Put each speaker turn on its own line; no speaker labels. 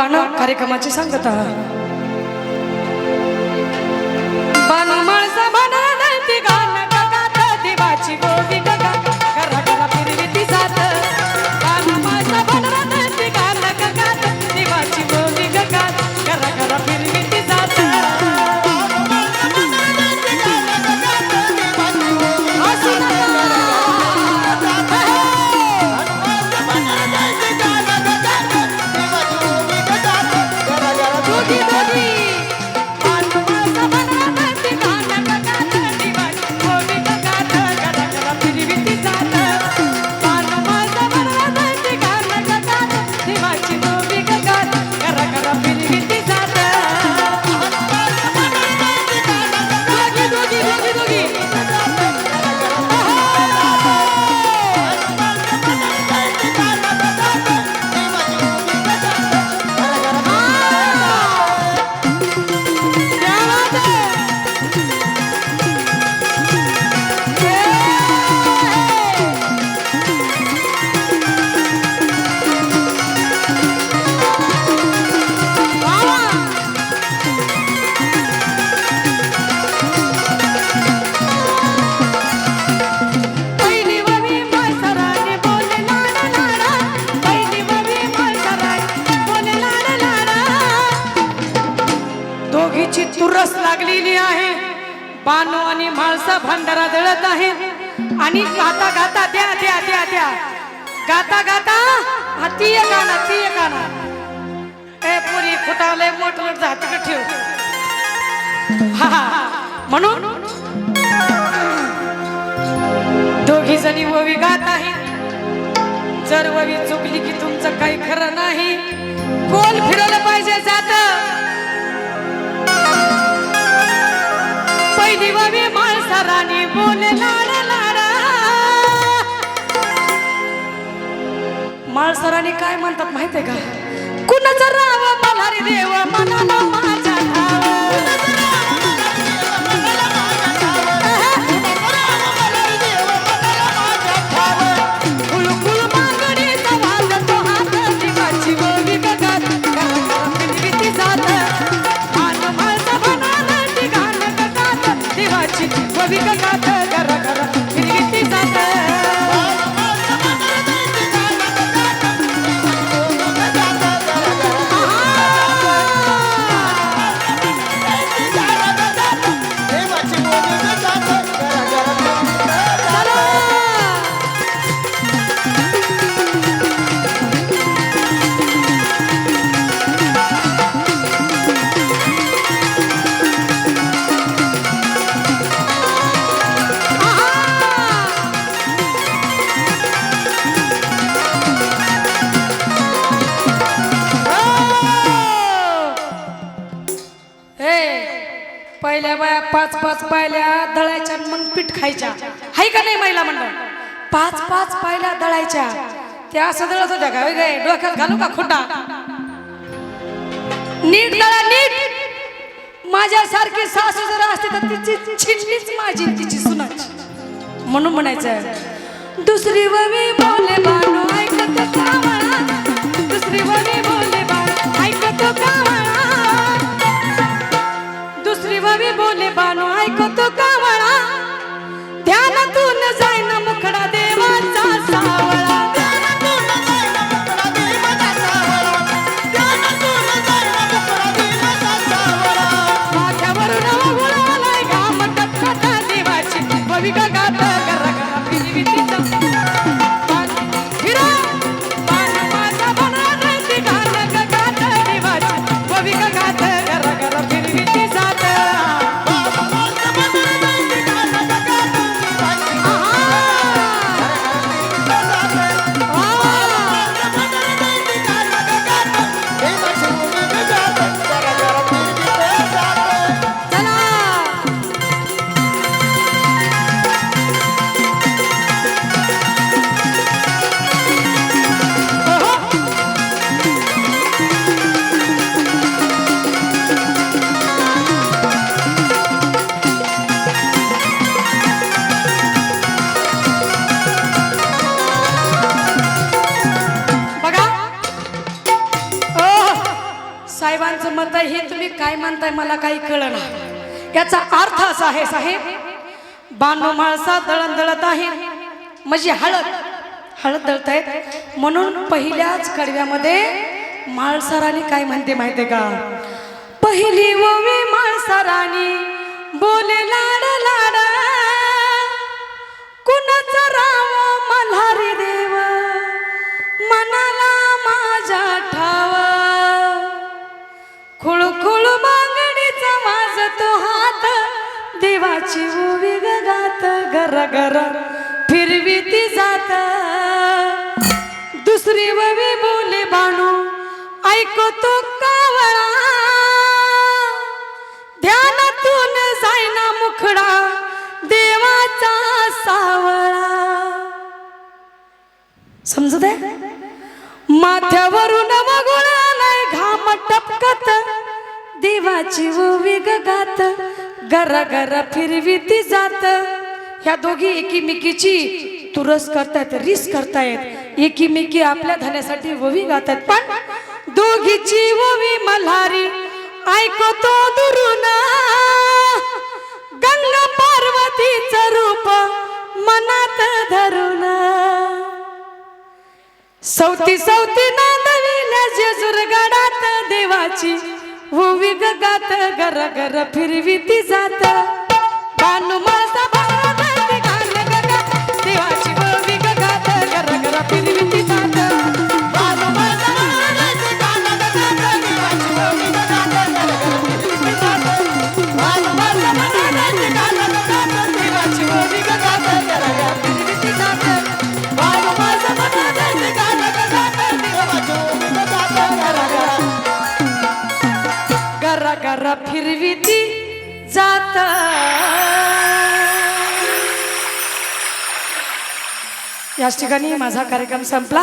गाणं कार्यक्रमाची सांगता बानू बानो आणि म्हाळसा भांडारा दळत आहे. आणि गाता गाता द्या द्या द्या द्या. गाता गाता हाती ती एक ती एक गाणं. ए पुरी फुटावले मोठ मोठ जातीकडे ठेव. हा हा. म्हणून दोघी जणी ववी गात आहे. जर ववी चुकली की तुमचं काही खरं नाही. कोण फिरवलं पाहिजे जात? पहिली ववी माणसाराने बोले लाडा लाडा. माळसराने काय म्हणतात माहितीये का? पाच पाच पायल्या दळायच्या मग पीठ खायच्या. हाय का नाही महिला मंडळ? पाच पाच पायल्या दळायच्या. त्या असं दळत होत्या का? वेगळे डोक्यात घालू का खोटा? नीट दळा नीट! माझ्यासारखी सासू जर असते तर तिची छिडलीच माझी तिची सुनाची. म्हणून म्हणायचं दुसरी ववी बोले बानो ऐकत दुसरी ववी म्हणताय हे तुम्ही काय म्हणताय मला काही कळना. याचा अर्थ असा आहे साहेब बानो माळसा दळण दळत आहे. म्हणजे हळद. हळद दळतायत. म्हणून पहिल्याच कडव्यामध्ये माळसाराणी काय म्हणते माहितीये का? पहिली ओवी माळसाराणी बोले लाड लाड गर फिरवी ती जात. दुसरी ववी बोले बाणू ऐकतो कावळा. ध्यानातून जायना मुखडा देवाचा सावळा. समजत आहे माथ्यावरून वगुळालाय घाम टपकत देवाची ओवी गात गर गर फिरवी ती जात. ह्या दोघी एकीमेकीची तुरस करतायत रिस करतायत. एकीमेकी आपल्या धन्यासाठी ववी गातात. पण दोघीची ओवी मल्हारी ऐकतो दुरून. गंगा पार्वतीचं रूप मनात धरून. सौती सौती नांदविल्या जेजूर गडात देवाची. ओवी गात गर गर फिरवी ती जात. बानू गरा गरा फिरवी ती जात याच ठिकाणी माझा कार्यक्रम संपला